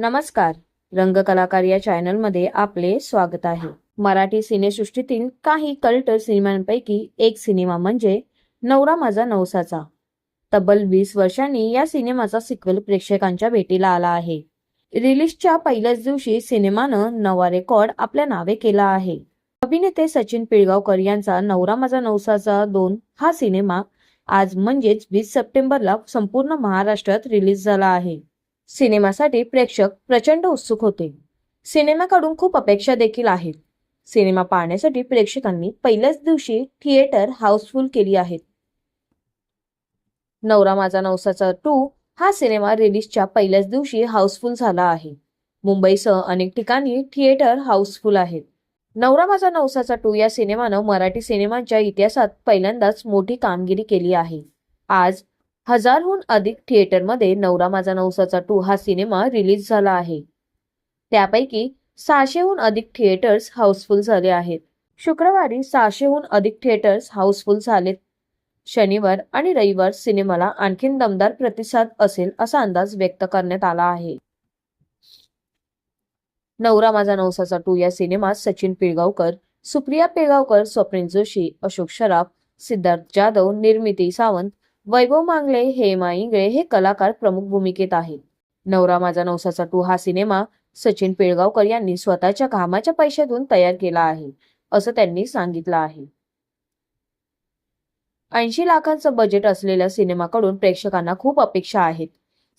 नमस्कार. रंगकलाकार या चॅनलमध्ये आपले स्वागत आहे. मराठी सिनेसृष्टीतील काही कल्ट सिनेमांपैकी एक सिनेमा म्हणजे नवरा माझा नवसाचा. तब्बल वीस वर्षांनी या सिनेमाचा सिक्वेल प्रेक्षकांच्या भेटीला आला आहे. रिलीजच्या पहिल्याच दिवशी सिनेमानं नवा रेकॉर्ड आपल्या नावे केला आहे. अभिनेते सचिन पिळगावकर यांचा नवरा माझा नवसाचा दोन हा सिनेमा आज म्हणजेच वीस सप्टेंबरला संपूर्ण महाराष्ट्रात रिलीज झाला आहे. सिनेमासाठी प्रेक्षक प्रचंड उत्सुक होते. सिनेमाकडून खूप अपेक्षा देखील आहेत. सिनेमा पाहण्यासाठी प्रेक्षकांनी पहिल्याच दिवशी थिएटर हाऊसफुल केली आहेत. नवरा माझा नवसाचा टू हा सिनेमा रिलीजच्या पहिल्याच दिवशी हाऊसफुल झाला आहे. मुंबईसह अनेक ठिकाणी थिएटर हाऊसफुल आहेत. नवरा माझा नवसाचा टू या सिनेमानं मराठी सिनेमांच्या इतिहासात पहिल्यांदाच मोठी कामगिरी केली आहे. आज हजारहून अधिक थिएटरमध्ये नवरा माझा नवसाचा टू हा सिनेमा रिलीज झाला आहे. त्यापैकी सहाशेहून अधिक थिएटर्स हाऊसफुल झाले आहेत. शुक्रवारी सहाशेहून अधिक थिएटर्स हाऊसफुल झालेत. शनिवार आणि रविवार सिनेमाला आणखीन दमदार प्रतिसाद असेल असा अंदाज व्यक्त करण्यात आला आहे. नवरा माझा नवसाचा टू या सिनेमात सचिन पिळगावकर सुप्रिया पिळगावकर स्वप्नील जोशी अशोक शराफ सिद्धार्थ जाधव निर्मिती सावंत वैभव मांगले हेमा इंगळे हे कलाकार प्रमुख भूमिकेत आहेत. नवरा माझा नवसाचा टू हा सिनेमा सचिन पिळगावकर यांनी स्वतःच्या कामाच्या पैशातून तयार केला आहे असं त्यांनी सांगितलं आहे. ऐंशी लाखांचं बजेट असलेल्या सिनेमाकडून प्रेक्षकांना खूप अपेक्षा आहेत.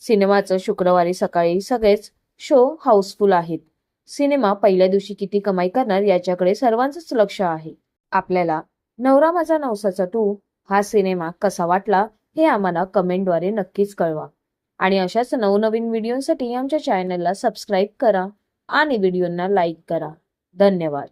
सिनेमाचं शुक्रवारी सकाळी सगळेच शो हाऊसफुल आहेत. सिनेमा पहिल्या दिवशी किती कमाई करणार याच्याकडे सर्वांचंच लक्ष आहे. आपल्याला नवरा माझा नवसाचा टू हा सिनेमा कसा वाटला हे आम्हाला कमेंटद्वारे नक्कीच कळवा. आणि अशाच नवनवीन व्हिडिओसाठी आमच्या चॅनलला सबस्क्राईब करा आणि व्हिडिओंना लाईक करा. धन्यवाद.